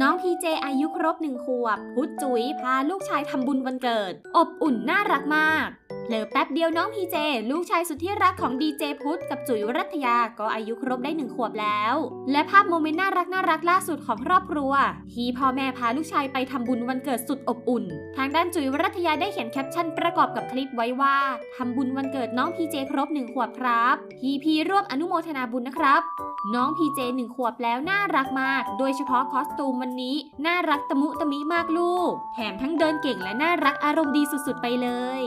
น้องพีเจอายุครบหนึ่งขวบ พุทจุ๋ยพาลูกชายทำบุญวันเกิด อบอุ่นน่ารักมาก เหลือแป๊บเดียวน้องพีเจ ลูกชายสุดที่รักของดีเจพุทธกับจุ๋ยรัตยาก็อายุครบได้หนึ่งขวบแล้ว และภาพโมเมนต์น่ารักน่ารักล่าสุดของครอบครัว ที่พ่อแม่พาลูกชายไปทำบุญวันเกิดสุดอบอุ่น ทางด้านจุ๋ยรัตยาได้เขียนแคปชั่นประกอบกับคลิปไว้ว่าทำบุญวันเกิดน้องพีเจครบหนึ่งขวบครับพีพีร่วมอนุโมทนาบุญนะครับ น้องพีเจหนึ่งขวบแล้วน่ารักมาก โดยเฉพาะคอสตูมวันนี้น่ารักตะมุตะมิมากลูก แถมทั้งเดินเก่งและน่ารักอารมณ์ดีสุดๆไปเลย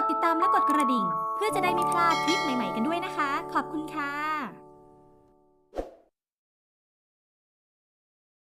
ดติดตามและกดกระดิ่ง เพื่อจะได้ไม่พลาดคลิปใหม่ๆกันด้วยนะคะ ขอบคุณค่ะ